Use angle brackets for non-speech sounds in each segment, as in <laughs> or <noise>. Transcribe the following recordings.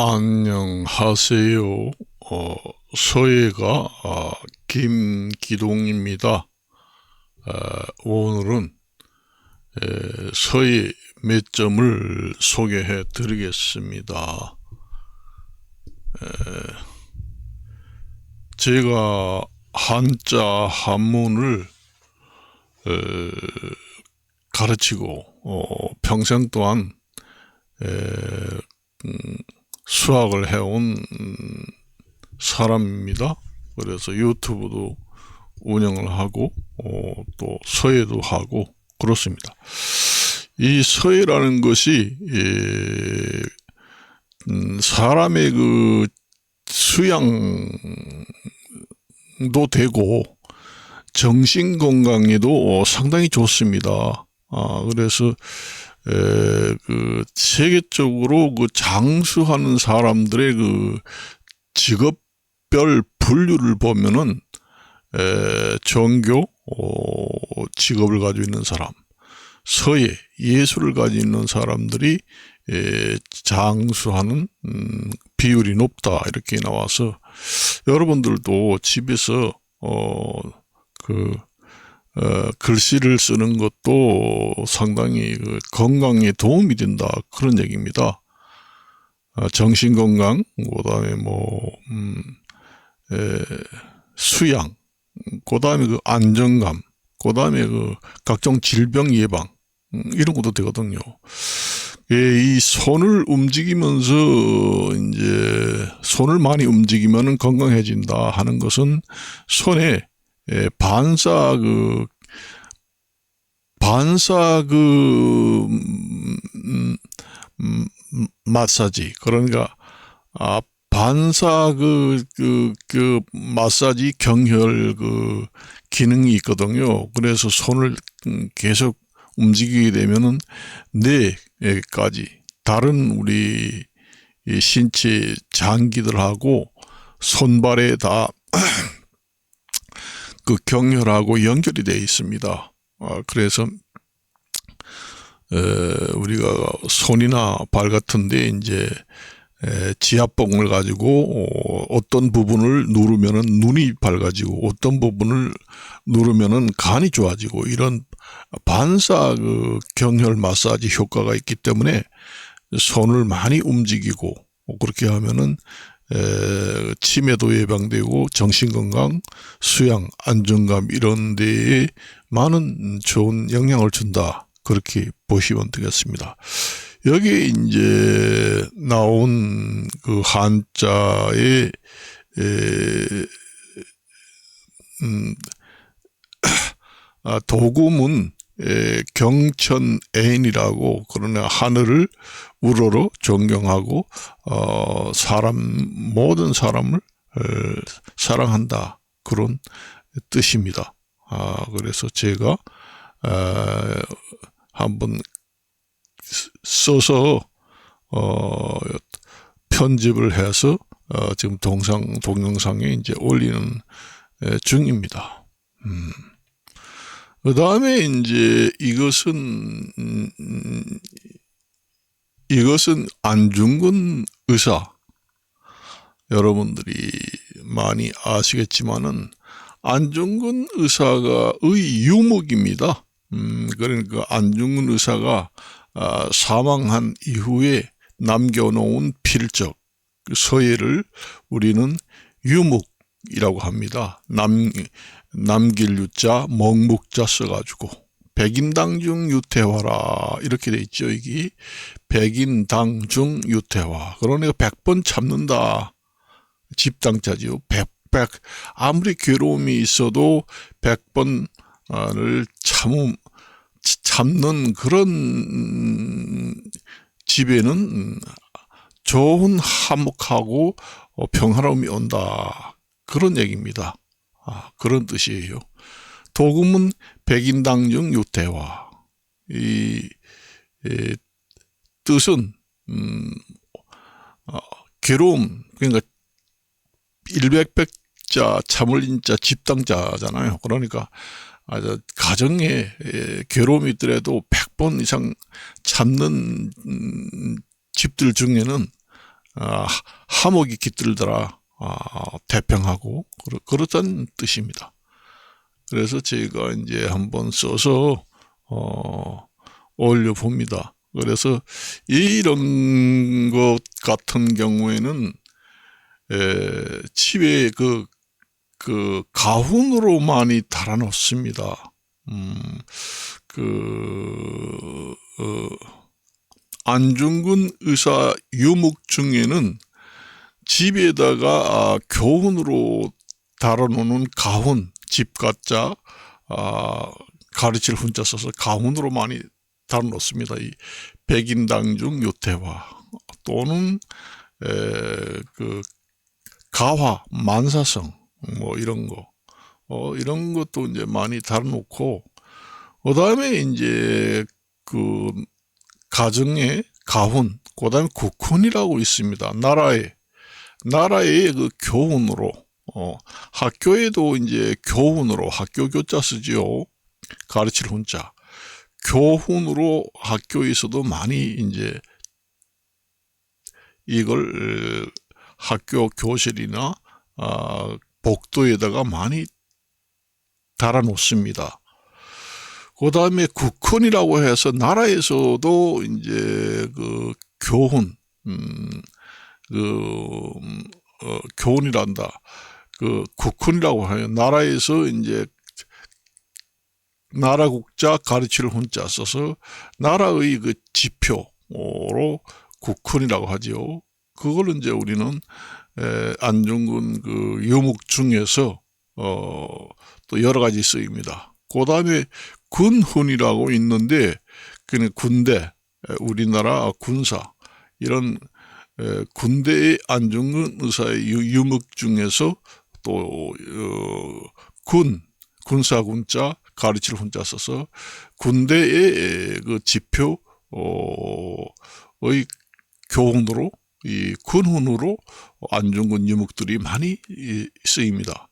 안녕하세요. 어, 서예가 아, 김기동입니다. 아, 오늘은 에, 서예 몇 점을 소개해 드리겠습니다. 에, 제가 한자 한문을 에, 가르치고 어, 평생 동안 에, 음, 수학을 해온 음, 사람입니다. 그래서 유튜브도 운영을 하고 어, 또 서예도 하고 그렇습니다. 이 서예라는 것이 예, 음, 사람의 그 수양도 되고 정신 건강에도 상당히 좋습니다. 아, 그래서 에, 그 세계적으로 그 장수하는 사람들의 그 직업별 분류를 보면은 에, 종교 어, 직업을 가지고 있는 사람, 서예 예술을 가지고 있는 사람들이 에, 장수하는 음, 비율이 높다 이렇게 나와서 여러분들도 집에서 어 그 어, 글씨를 쓰는 것도 상당히 그 건강에 도움이 된다 그런 얘기입니다. 어, 정신 건강, 그다음에 뭐 음, 에, 수양, 그다음에 그 안정감, 그다음에 그 각종 질병 예방 음, 이런 것도 되거든요. 예, 이 손을 움직이면서 이제 손을 많이 움직이면 건강해진다 하는 것은 손에 예, 반사 그 반사 그 음, 음, 마사지 그러니까 아 반사 그, 그, 그, 마사지 경혈 그 기능이 있거든요. 그래서 손을 계속 움직이게 되면은 뇌까지 다른 우리 신체 장기들하고 손발에 다 <clears throat> 그 경혈하고 연결이 되어 있습니다. 아, 그래서 에, 우리가 손이나 발 같은데 이제 에, 지압봉을 가지고 어, 어떤 부분을 누르면은 눈이 밝아지고 어떤 부분을 누르면은 간이 좋아지고 이런 반사 그 경혈 마사지 효과가 있기 때문에 손을 많이 움직이고 그렇게 하면은 에, 치매도 예방되고 정신건강, 수양, 안정감 이런 데에 많은 좋은 영향을 준다. 그렇게 보시면 되겠습니다. 여기 이제 나온 그 한자의 에, 음, 아, 도금은 에, 경천애인이라고 그러나 하늘을 우러러 존경하고 어, 사람 모든 사람을 에, 사랑한다 그런 뜻입니다. 아 그래서 제가 아, 한번 써서 어, 편집을 해서 어, 지금 동상 동영상에 이제 올리는 에, 중입니다. 음. 그 다음에 이제 이것은, 음, 이것은 안중근 의사. 여러분들이 많이 아시겠지만은 안중근 의사가 의 유목입니다. 음, 그러니까 안중근 의사가 아, 사망한 이후에 남겨놓은 필적, 그 서예를 우리는 유목이라고 합니다. 남, 남길 유자, 먹묵자 써가지고 백인당 중 유태화라 이렇게 돼 있죠. 이게 백인당 중 유태화. 그러니까 백번 참는다. 집당자지요. 백백 아무리 괴로움이 있어도 백번을 참 참는 그런 집에는 좋은 화목하고 평화로움이 온다. 그런 얘기입니다. 아, 그런 뜻이에요. 도금은 백인당 중 유태화. 이, 이 뜻은 음, 어, 괴로움 그러니까 일백백자 참을인자 집당자잖아요. 그러니까 아주 가정에 에, 괴로움이 있더라도 100번 이상 참는 음, 집들 중에는 아, 하목이 깃들더라 아, 태평하고 그렇, 그렇다는 뜻입니다. 그래서 제가 이제 한번 써서 어, 올려 봅니다. 그래서 이런 것 같은 경우에는 에, 집에 그, 그 가훈으로 많이 달아놓습니다. 음, 그, 어, 안중근 의사 유목 중에는 집에다가 아, 교훈으로 달아놓는 가훈, 집가자, 아, 가르칠 훈자 써서 가훈으로 많이 달아놓습니다. 이 백인당 중 요태화 또는 에, 그 가화, 만사성 뭐 이런 거, 어, 이런 것도 이제 많이 달아놓고 그 다음에 이제 그 가정의 가훈, 그 다음에 국훈이라고 있습니다. 나라의 나라의 그 교훈으로 어, 학교에도 이제 교훈으로 학교 교자 쓰지요. 가르칠 훈자. 교훈으로 학교에서도 많이 이제 이걸 학교 교실이나 아, 복도에다가 많이 달아놓습니다. 그 다음에 국헌이라고 해서 나라에서도 이제 그 교훈, 음, 그, 음, 어, 교훈이란다. 그 국헌이라고 해요. 나라에서 이제 나라 국자 가르칠 훈자 써서 나라의 그 지표로 국헌이라고 하지요. 그걸 이제 우리는 에, 안중근 그 유목 중에서 어, 또 여러 가지 쓰입니다. 그 다음에 군훈이라고 있는데 그는 군대, 에, 우리나라 군사 이런 에, 군대의 안중근 의사의 유, 유목 중에서 또 어, 군, 군사군자 가르칠 훈자 써서 군대의 그 지표의 교훈으로 이 군훈으로 안중근 유목들이 많이 쓰입니다.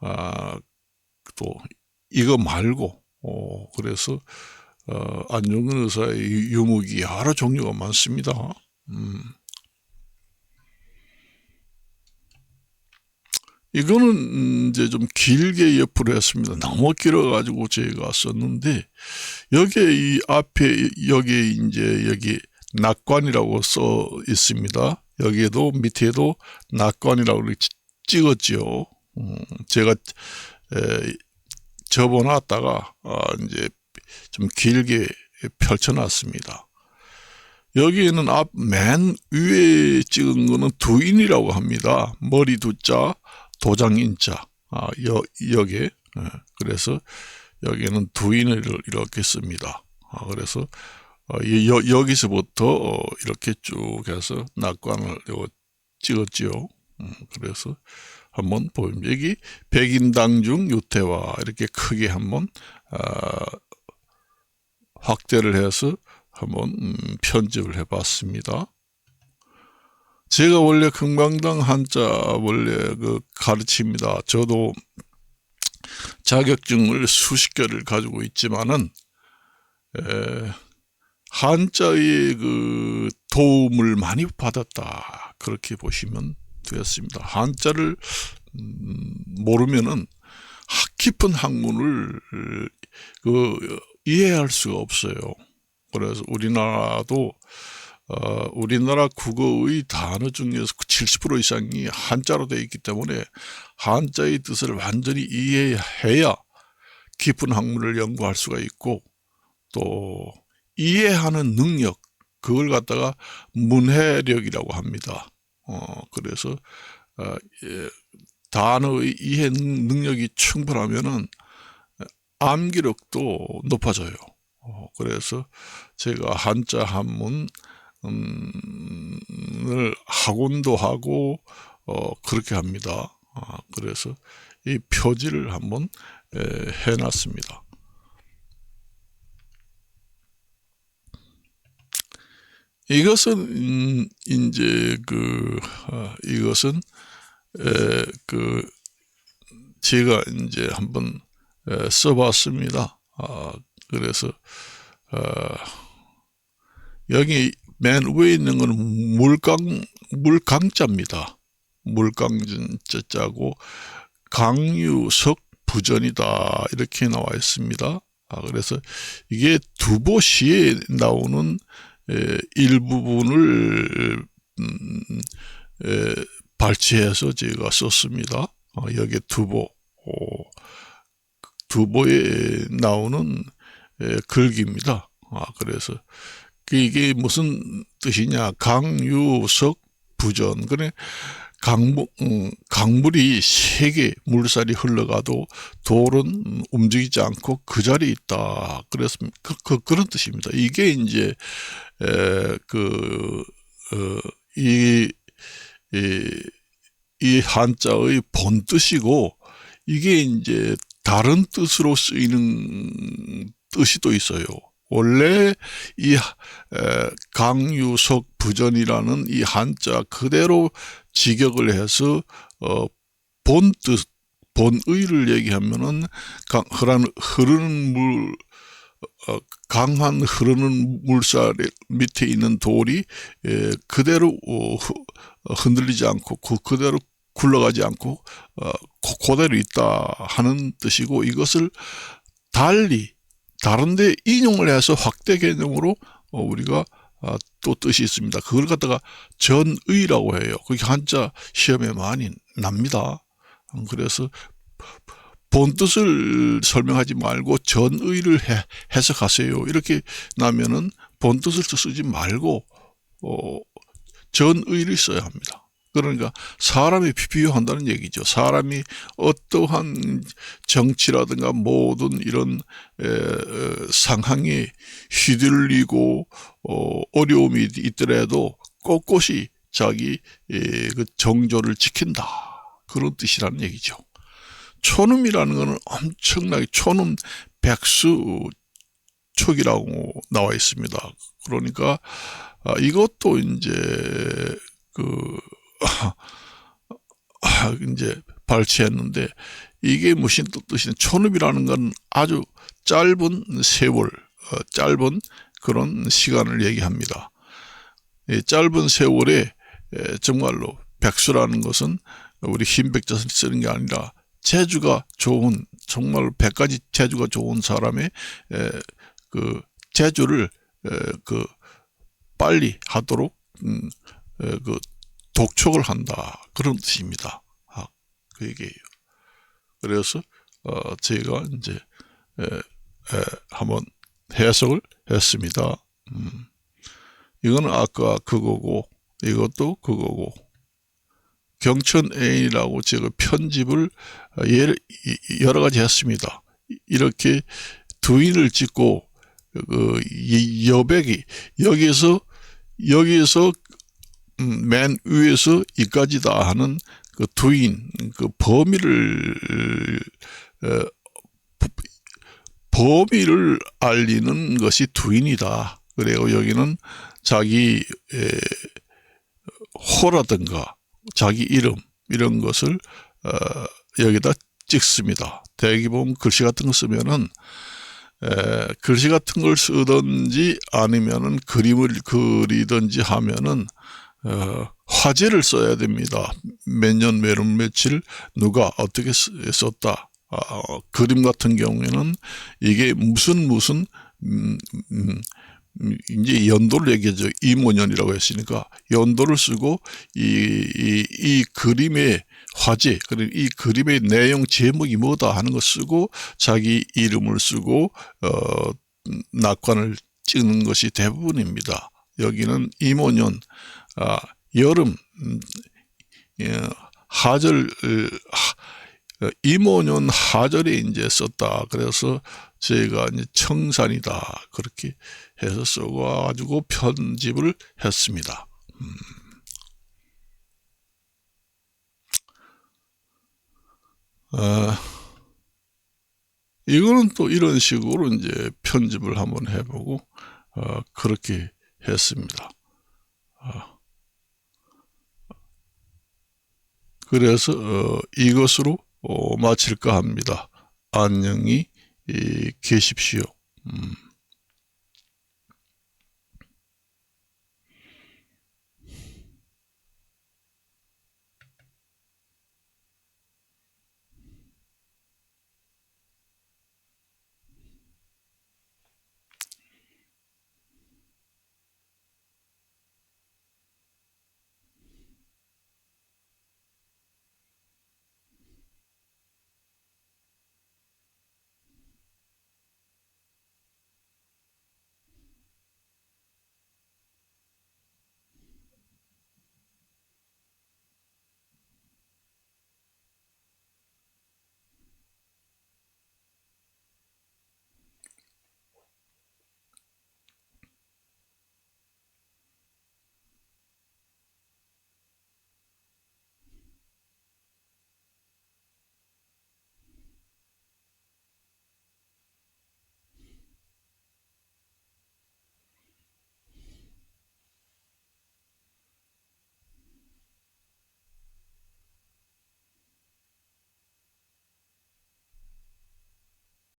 아, 또 이거 말고 어, 그래서 어, 안중근 의사의 유목이 여러 종류가 많습니다. 음. 이거는 이제 좀 길게 옆으로 했습니다. 너무 길어가지고 제가 썼는데 여기에 이 앞에 여기 이제 여기 낙관이라고 써 있습니다. 여기에도 밑에도 낙관이라고 찍었지요. 음, 제가 에, 접어놨다가 아, 이제 좀 길게 펼쳐놨습니다. 여기에는 앞 맨 위에 찍은 거는 두인이라고 합니다. 머리 두자, 도장인자. 아, 여, 여기에. 예, 그래서 여기는 두인을 이렇게 씁니다. 아, 그래서 어, 여, 여기서부터 어, 이렇게 쭉 해서 낙관을 찍었지요. 음, 그래서 한번 보면 여기 백인당 중 유태화 이렇게 크게 한번 아, 확대를 해서 한번 음, 편집을 해봤습니다. 제가 원래 금강당 한자 원래 그 가르칩니다. 저도 자격증을 수십 개를 가지고 있지만은 에, 한자의 그 도움을 많이 받았다 그렇게 보시면 되었습니다. 한자를 음, 모르면은 깊은 학문을 그 이해할 수가 없어요. 그래서 우리나라도 어, 우리나라 국어의 단어 중에서 70% 이상이 한자로 되어 있기 때문에 한자의 뜻을 완전히 이해해야 깊은 학문을 연구할 수가 있고 또 이해하는 능력 그걸 갖다가 문해력이라고 합니다. 어, 그래서 어, 예, 단어의 이해 능력이 충분하면은 암기력도 높아져요. 어, 그래서 제가 한자 한문 을 학원도 하고 어, 그렇게 합니다. 아, 그래서 이 표지를 한번 에, 해놨습니다. 이것은 음, 이제 그 아, 이것은 에, 그 제가 이제 한번 에, 써봤습니다. 아, 그래서 아, 여기 맨 위에 있는 거는 물강 물강자입니다. 물강자고 강유석 부전이다 이렇게 나와 있습니다. 아, 그래서 이게 두보시에 나오는 에, 일부분을 음, 에, 발췌해서 제가 썼습니다. 어, 여기 두보 어, 두보에 나오는 에, 글귀입니다. 아, 그래서 그 이게 무슨 뜻이냐? 강유석 부전. 그래 강물, 음, 강물이 세게 물살이 흘러가도 돌은 음, 움직이지 않고 그 자리에 있다. 그래서 그, 그, 그런 뜻입니다. 이게 이제 에, 그, 어, 이, 이, 이 한자의 본 뜻이고 이게 이제 다른 뜻으로 쓰이는 뜻이 또 있어요. 원래 이 강유석 부전이라는 이 한자 그대로 직역을 해서 어, 본 뜻, 본의를 얘기하면은 강, 흐르는 물 어, 강한 흐르는 물살 밑에 있는 돌이 에, 그대로 어, 흔들리지 않고 그 그대로 굴러가지 않고 어, 그대로 있다 하는 뜻이고 이것을 달리 다른데 인용을 해서 확대 개념으로 어, 우리가 아, 또 뜻이 있습니다. 그걸 갖다가 전의라고 해요. 그게 한자 시험에 많이 납니다. 음, 그래서 본 뜻을 설명하지 말고 전의를 해, 해석하세요. 이렇게 나면은 본 뜻을 쓰지 말고 어, 전의를 써야 합니다. 그러니까 사람이 비교한다는 얘기죠. 사람이 어떠한 정치라든가 모든 이런 에, 상황에 휘둘리고 어, 어려움이 있더라도 꼿꼿이 자기 에, 그 정조를 지킨다. 그런 뜻이라는 얘기죠. 초놈이라는 것은 엄청나게 초놈 백수 촉이라고 나와 있습니다. 그러니까 아, 이것도 이제 그 <laughs> 이제 발췌했는데 이게 무슨 뜻이냐 초급이라는 건 아주 짧은 세월, 어, 짧은 그런 시간을 얘기합니다. 짧은 세월에 정말로 백수라는 것은 우리 흰백자를 쓰는 게 아니라 재주가 좋은 정말 백가지 재주가 좋은 사람의 그 재주를 그 빨리 하도록 음, 그 독촉을 한다. 그런 뜻입니다. 아, 그 얘기예요. 그래서, 어, 제가 이제, 에, 에, 한번 해석을 했습니다. 음. 이거는 아까 그거고, 이것도 그거고, 경천 애인이라고 제가 편집을 어, 여러 가지 했습니다. 이렇게 두인을 찍고, 그, 여백이, 여기서, 여기서 음, 맨 위에서 이까지다 하는 그 두인, 그 범위를, 어, 범위를 알리는 것이 두인이다. 그리고 여기는 자기 에, 호라든가 자기 이름 이런 것을 어, 여기다 찍습니다. 대기 보면 글씨 같은 거 쓰면은 에, 글씨 같은 걸 쓰든지 아니면은 그림을 그리든지 하면은 어, 화제를 써야 됩니다. 몇 년, 몇 월, 며칠 누가 어떻게 썼다. 어, 그림 같은 경우에는 이게 무슨 무슨 음, 음, 이제 연도를 얘기하죠. 이모년이라고 했으니까 연도를 쓰고 이, 이, 이 그림의 화제, 그리고 이 그림의 내용 제목이 뭐다 하는 거 쓰고 자기 이름을 쓰고 어, 낙관을 찍는 것이 대부분입니다. 여기는 이모년 아, 여름 음, 예, 하절 어, 이모년 하절에 이제 썼다. 그래서 제가 이제 청산이다 그렇게 해서 써가지고 편집을 했습니다. 음. 아, 이거는 또 이런 식으로 이제 편집을 한번 해보고 어, 그렇게 했습니다. 아. 그래서 어, 이것으로 어, 마칠까 합니다. 안녕히 계십시오. 음.